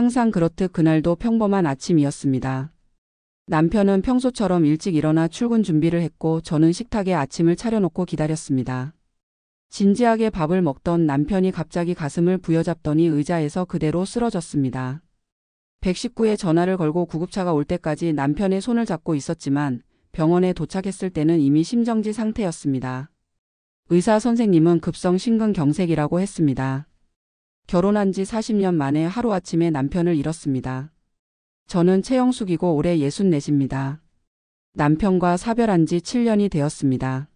항상 그렇듯 그날도 평범한 아침이었습니다. 남편은 평소처럼 일찍 일어나 출근 준비를 했고 저는 식탁에 아침을 차려놓고 기다렸습니다. 진지하게 밥을 먹던 남편이 갑자기 가슴을 부여잡더니 의자에서 그대로 쓰러졌습니다. 119에 전화를 걸고 구급차가 올 때까지 남편의 손을 잡고 있었지만 병원에 도착했을 때는 이미 심정지 상태였습니다. 의사 선생님은 급성 심근경색이라고 했습니다. 결혼한 지 40년 만에 하루아침에 남편을 잃었습니다. 저는 최영숙이고 올해 64입니다. 남편과 사별한 지 7년이 되었습니다.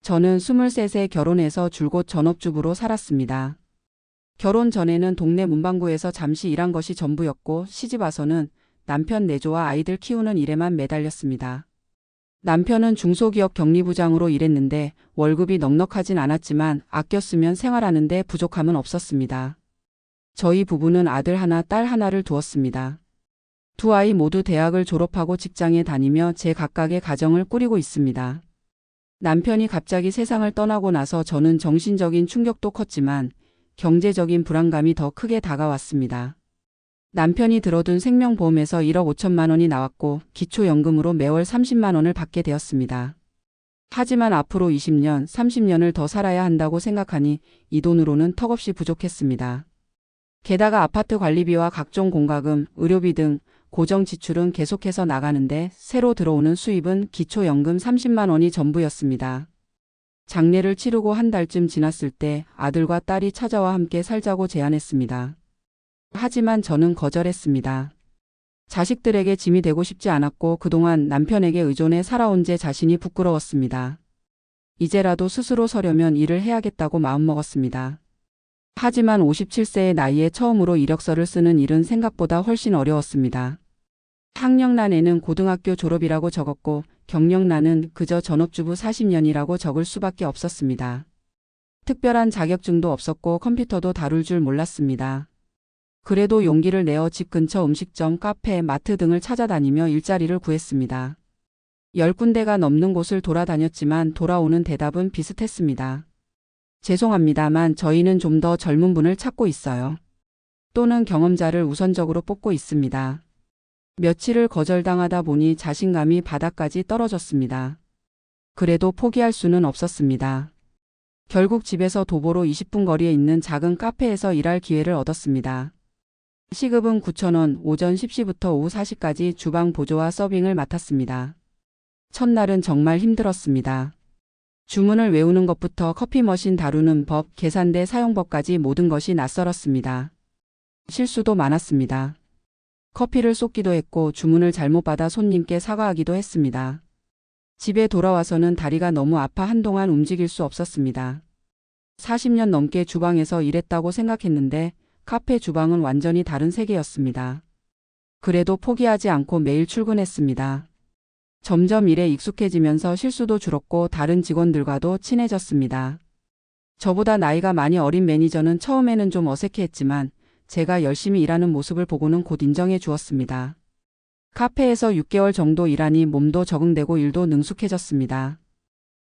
저는 23세 결혼해서 줄곧 전업주부로 살았습니다. 결혼 전에는 동네 문방구에서 잠시 일한 것이 전부였고 시집 와서는 남편 내조와 아이들 키우는 일에만 매달렸습니다. 남편은 중소기업 격리부장으로 일했는데 월급이 넉넉하진 않았지만 아껴 쓰면 생활하는데 부족함은 없었습니다. 저희 부부는 아들 하나, 딸 하나를 두었습니다. 두 아이 모두 대학을 졸업하고 직장에 다니며 제 각각의 가정을 꾸리고 있습니다. 남편이 갑자기 세상을 떠나고 나서 저는 정신적인 충격도 컸지만 경제적인 불안감이 더 크게 다가왔습니다. 남편이 들어둔 생명보험에서 1억 5천만 원이 나왔고 기초연금으로 매월 30만 원을 받게 되었습니다. 하지만 앞으로 20년, 30년을 더 살아야 한다고 생각하니 이 돈으로는 턱없이 부족했습니다. 게다가 아파트 관리비와 각종 공과금, 의료비 등 고정 지출은 계속해서 나가는데 새로 들어오는 수입은 기초연금 30만 원이 전부였습니다. 장례를 치르고 한 달쯤 지났을 때 아들과 딸이 찾아와 함께 살자고 제안했습니다. 하지만 저는 거절했습니다. 자식들에게 짐이 되고 싶지 않았고 그동안 남편에게 의존해 살아온 제 자신이 부끄러웠습니다. 이제라도 스스로 서려면 일을 해야겠다고 마음먹었습니다. 하지만 57세의 나이에 처음으로 이력서를 쓰는 일은 생각보다 훨씬 어려웠습니다. 학력란에는 고등학교 졸업이라고 적었고 경력란은 그저 전업주부 40년이라고 적을 수밖에 없었습니다. 특별한 자격증도 없었고 컴퓨터도 다룰 줄 몰랐습니다. 그래도 용기를 내어 집 근처 음식점, 카페, 마트 등을 찾아다니며 일자리를 구했습니다. 열 군데가 넘는 곳을 돌아다녔지만 돌아오는 대답은 비슷했습니다. 죄송합니다만 저희는 좀 더 젊은 분을 찾고 있어요. 또는 경험자를 우선적으로 뽑고 있습니다. 며칠을 거절당하다 보니 자신감이 바닥까지 떨어졌습니다. 그래도 포기할 수는 없었습니다. 결국 집에서 도보로 20분 거리에 있는 작은 카페에서 일할 기회를 얻었습니다. 시급은 9,000원, 오전 10시부터 오후 4시까지 주방 보조와 서빙을 맡았습니다. 첫날은 정말 힘들었습니다. 주문을 외우는 것부터 커피 머신 다루는 법, 계산대 사용법까지 모든 것이 낯설었습니다. 실수도 많았습니다. 커피를 쏟기도 했고 주문을 잘못 받아 손님께 사과하기도 했습니다. 집에 돌아와서는 다리가 너무 아파 한동안 움직일 수 없었습니다. 40년 넘게 주방에서 일했다고 생각했는데 카페 주방은 완전히 다른 세계였습니다. 그래도 포기하지 않고 매일 출근했습니다. 점점 일에 익숙해지면서 실수도 줄었고 다른 직원들과도 친해졌습니다. 저보다 나이가 많이 어린 매니저는 처음에는 좀 어색해했지만 제가 열심히 일하는 모습을 보고는 곧 인정해 주었습니다. 카페에서 6개월 정도 일하니 몸도 적응되고 일도 능숙해졌습니다.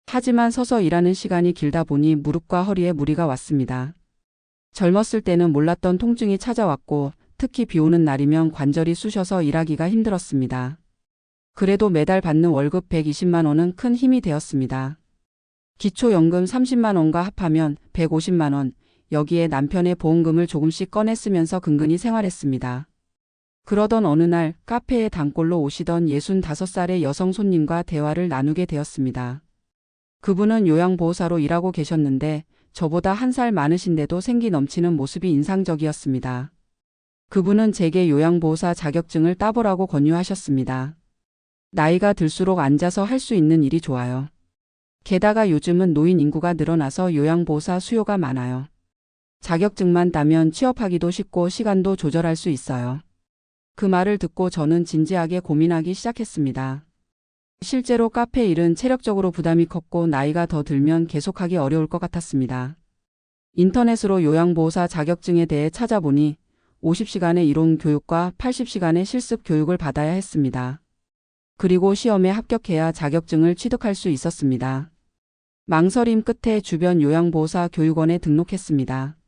하지만 서서 일하는 시간이 길다 보니 무릎과 허리에 무리가 왔습니다. 젊었을 때는 몰랐던 통증이 찾아왔고 특히 비 오는 날이면 관절이 쑤셔서 일하기가 힘들었습니다. 그래도 매달 받는 월급 120만 원은 큰 힘이 되었습니다. 기초연금 30만 원과 합하면 150만 원, 여기에 남편의 보험금을 조금씩 꺼내 쓰면서 근근히 생활했습니다. 그러던 어느 날 카페에 단골로 오시던 65살의 여성 손님과 대화를 나누게 되었습니다. 그분은 요양보호사로 일하고 계셨는데 저보다 한 살 많으신데도 생기 넘치는 모습이 인상적이었습니다. 그분은 제게 요양보호사 자격증을 따보라고 권유하셨습니다. 나이가 들수록 앉아서 할 수 있는 일이 좋아요. 게다가 요즘은 노인 인구가 늘어나서 요양보호사 수요가 많아요. 자격증만 따면 취업하기도 쉽고 시간도 조절할 수 있어요. 그 말을 듣고 저는 진지하게 고민하기 시작했습니다. 실제로 카페 일은 체력적으로 부담이 컸고 나이가 더 들면 계속하기 어려울 것 같았습니다. 인터넷으로 요양보호사 자격증에 대해 찾아보니 50시간의 이론 교육과 80시간의 실습 교육을 받아야 했습니다. 그리고 시험에 합격해야 자격증을 취득할 수 있었습니다. 망설임 끝에 주변 요양보호사 교육원에 등록했습니다.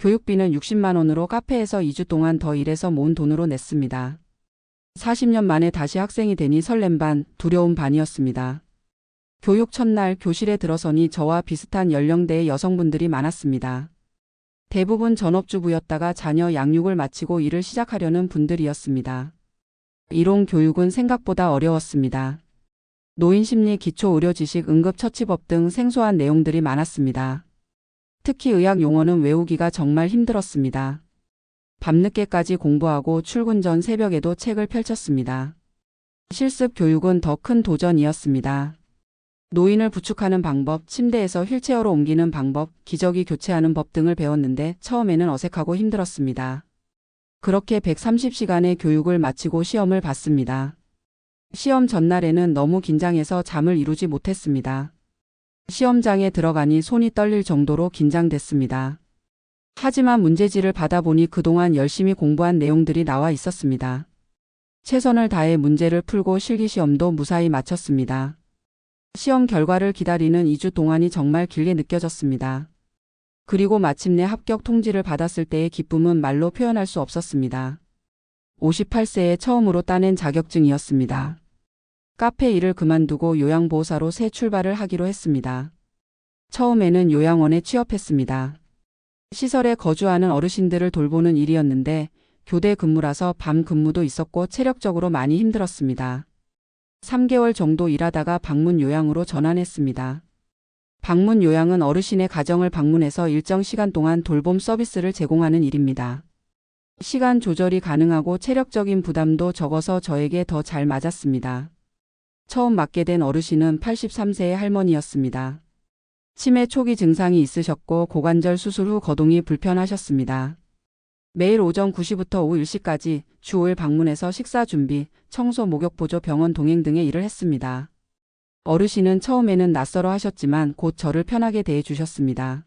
교육비는 60만 원으로 카페에서 2주 동안 더 일해서 모은 돈으로 냈습니다. 40년 만에 다시 학생이 되니 설렘 반, 두려움 반이었습니다. 교육 첫날 교실에 들어서니 저와 비슷한 연령대의 여성분들이 많았습니다. 대부분 전업주부였다가 자녀 양육을 마치고 일을 시작하려는 분들이었습니다. 이론 교육은 생각보다 어려웠습니다. 노인심리 기초 의료 지식 응급처치법 등 생소한 내용들이 많았습니다. 특히 의학 용어는 외우기가 정말 힘들었습니다. 밤늦게까지 공부하고 출근 전 새벽에도 책을 펼쳤습니다. 실습 교육은 더 큰 도전이었습니다. 노인을 부축하는 방법, 침대에서 휠체어로 옮기는 방법, 기저귀 교체하는 법 등을 배웠는데 처음에는 어색하고 힘들었습니다. 그렇게 130시간의 교육을 마치고 시험을 봤습니다. 시험 전날에는 너무 긴장해서 잠을 이루지 못했습니다. 시험장에 들어가니 손이 떨릴 정도로 긴장됐습니다. 하지만 문제지를 받아보니 그동안 열심히 공부한 내용들이 나와 있었습니다. 최선을 다해 문제를 풀고 실기시험도 무사히 마쳤습니다. 시험 결과를 기다리는 2주 동안이 정말 길게 느껴졌습니다. 그리고 마침내 합격 통지를 받았을 때의 기쁨은 말로 표현할 수 없었습니다. 58세에 처음으로 따낸 자격증이었습니다. 카페 일을 그만두고 요양보호사로 새 출발을 하기로 했습니다. 처음에는 요양원에 취업했습니다. 시설에 거주하는 어르신들을 돌보는 일이었는데 교대 근무라서 밤 근무도 있었고 체력적으로 많이 힘들었습니다. 3개월 정도 일하다가 방문 요양으로 전환했습니다. 방문 요양은 어르신의 가정을 방문해서 일정 시간 동안 돌봄 서비스를 제공하는 일입니다. 시간 조절이 가능하고 체력적인 부담도 적어서 저에게 더 잘 맞았습니다. 처음 맡게 된 어르신은 83세의 할머니였습니다. 치매 초기 증상이 있으셨고 고관절 수술 후 거동이 불편하셨습니다. 매일 오전 9시부터 오후 1시까지 주 5일 방문해서 식사 준비, 청소 목욕 보조 병원 동행 등의 일을 했습니다. 어르신은 처음에는 낯설어 하셨지만 곧 저를 편하게 대해 주셨습니다.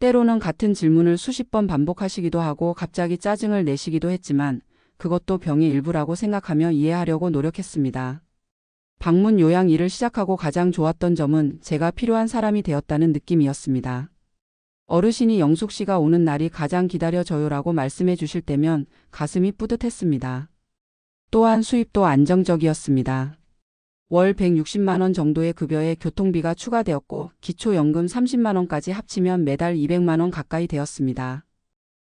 때로는 같은 질문을 수십 번 반복하시기도 하고 갑자기 짜증을 내시기도 했지만 그것도 병의 일부라고 생각하며 이해하려고 노력했습니다. 방문 요양 일을 시작하고 가장 좋았던 점은 제가 필요한 사람이 되었다는 느낌이었습니다. 어르신이 영숙 씨가 오는 날이 가장 기다려져요라고 말씀해 주실 때면 가슴이 뿌듯했습니다. 또한 수입도 안정적이었습니다. 월 160만 원 정도의 급여에 교통비가 추가되었고 기초연금 30만 원까지 합치면 매달 200만 원 가까이 되었습니다.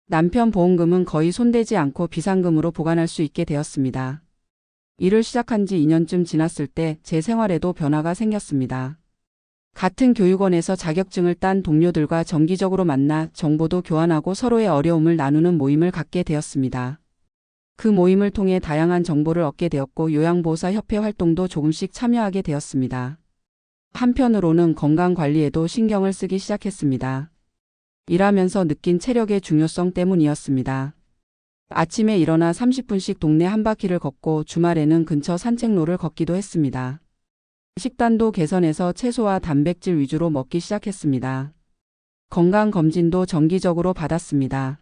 남편 보험금은 거의 손대지 않고 비상금으로 보관할 수 있게 되었습니다. 일을 시작한 지 2년쯤 지났을 때 제 생활에도 변화가 생겼습니다. 같은 교육원에서 자격증을 딴 동료들과 정기적으로 만나 정보도 교환하고 서로의 어려움을 나누는 모임을 갖게 되었습니다. 그 모임을 통해 다양한 정보를 얻게 되었고 요양보호사 협회 활동도 조금씩 참여하게 되었습니다. 한편으로는 건강 관리에도 신경을 쓰기 시작했습니다. 일하면서 느낀 체력의 중요성 때문이었습니다. 아침에 일어나 30분씩 동네 한 바퀴를 걷고 주말에는 근처 산책로를 걷기도 했습니다. 식단도 개선해서 채소와 단백질 위주로 먹기 시작했습니다. 건강검진도 정기적으로 받았습니다.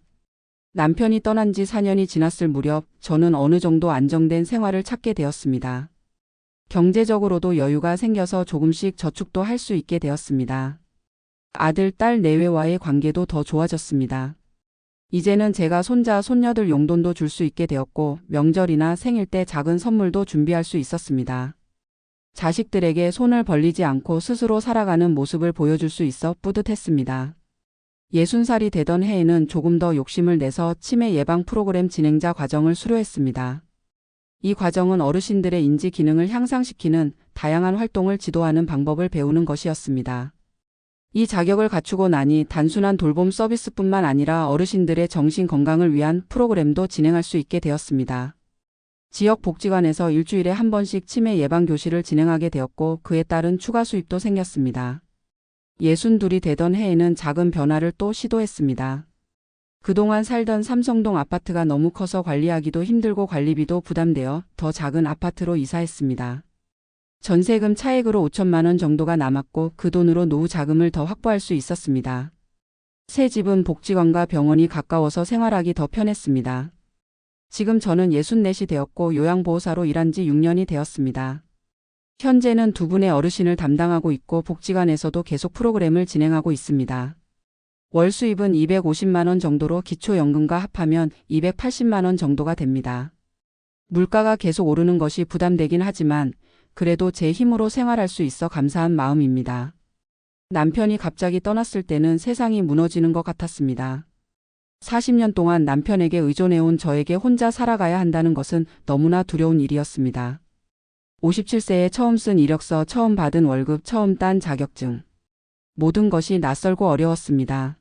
남편이 떠난 지 4년이 지났을 무렵 저는 어느 정도 안정된 생활을 찾게 되었습니다. 경제적으로도 여유가 생겨서 조금씩 저축도 할 수 있게 되었습니다. 아들, 딸 내외와의 관계도 더 좋아졌습니다. 이제는 제가 손자, 손녀들 용돈도 줄 수 있게 되었고 명절이나 생일 때 작은 선물도 준비할 수 있었습니다. 자식들에게 손을 벌리지 않고 스스로 살아가는 모습을 보여줄 수 있어 뿌듯했습니다. 60살이 되던 해에는 조금 더 욕심을 내서 치매 예방 프로그램 진행자 과정을 수료했습니다. 이 과정은 어르신들의 인지 기능을 향상시키는 다양한 활동을 지도하는 방법을 배우는 것이었습니다. 이 자격을 갖추고 나니 단순한 돌봄 서비스뿐만 아니라 어르신들의 정신 건강을 위한 프로그램도 진행할 수 있게 되었습니다. 지역 복지관에서 일주일에 한 번씩 치매 예방 교실을 진행하게 되었고 그에 따른 추가 수입도 생겼습니다. 예순 둘이 되던 해에는 작은 변화를 또 시도했습니다. 그동안 살던 삼성동 아파트가 너무 커서 관리하기도 힘들고 관리비도 부담되어 더 작은 아파트로 이사했습니다. 전세금 차액으로 5천만 원 정도가 남았고 그 돈으로 노후 자금을 더 확보할 수 있었습니다. 새 집은 복지관과 병원이 가까워서 생활하기 더 편했습니다. 지금 저는 64이 되었고 요양보호사로 일한 지 6년이 되었습니다. 현재는 두 분의 어르신을 담당하고 있고 복지관에서도 계속 프로그램을 진행하고 있습니다. 월 수입은 250만 원 정도로 기초연금과 합하면 280만 원 정도가 됩니다. 물가가 계속 오르는 것이 부담되긴 하지만 그래도 제 힘으로 생활할 수 있어 감사한 마음입니다. 남편이 갑자기 떠났을 때는 세상이 무너지는 것 같았습니다. 40년 동안 남편에게 의존해온 저에게 혼자 살아가야 한다는 것은 너무나 두려운 일이었습니다. 57세에 처음 쓴 이력서, 처음 받은 월급, 처음 딴 자격증. 모든 것이 낯설고 어려웠습니다.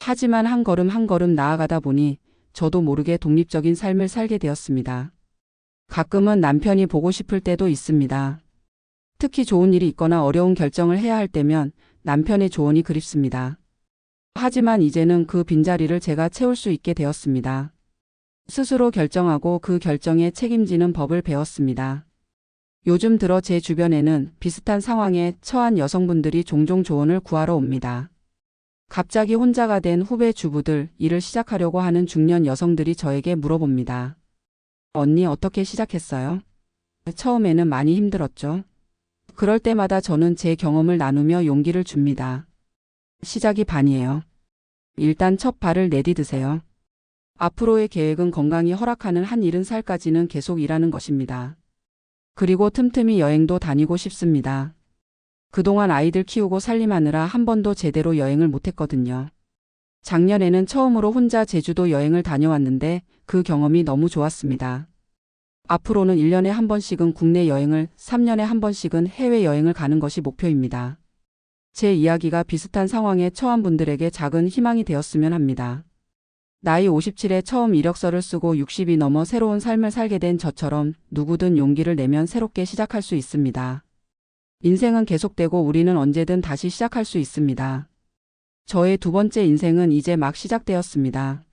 하지만 한 걸음 한 걸음 나아가다 보니 저도 모르게 독립적인 삶을 살게 되었습니다. 가끔은 남편이 보고 싶을 때도 있습니다. 특히 좋은 일이 있거나 어려운 결정을 해야 할 때면 남편의 조언이 그립습니다. 하지만 이제는 그 빈자리를 제가 채울 수 있게 되었습니다. 스스로 결정하고 그 결정에 책임지는 법을 배웠습니다. 요즘 들어 제 주변에는 비슷한 상황에 처한 여성분들이 종종 조언을 구하러 옵니다. 갑자기 혼자가 된 후배 주부들, 일을 시작하려고 하는 중년 여성들이 저에게 물어봅니다. 언니 어떻게 시작했어요? 처음에는 많이 힘들었죠. 그럴 때마다 저는 제 경험을 나누며 용기를 줍니다. 시작이 반이에요. 일단 첫 발을 내디드세요. 앞으로의 계획은 건강이 허락하는 한 70살까지는 계속 일하는 것입니다. 그리고 틈틈이 여행도 다니고 싶습니다. 그동안 아이들 키우고 살림하느라 한 번도 제대로 여행을 못했거든요. 작년에는 처음으로 혼자 제주도 여행을 다녀왔는데 그 경험이 너무 좋았습니다. 앞으로는 1년에 한 번씩은 국내 여행을, 3년에 한 번씩은 해외 여행을 가는 것이 목표입니다. 제 이야기가 비슷한 상황에 처한 분들에게 작은 희망이 되었으면 합니다. 나이 57에 처음 이력서를 쓰고 60이 넘어 새로운 삶을 살게 된 저처럼 누구든 용기를 내면 새롭게 시작할 수 있습니다. 인생은 계속되고 우리는 언제든 다시 시작할 수 있습니다. 저의 두 번째 인생은 이제 막 시작되었습니다.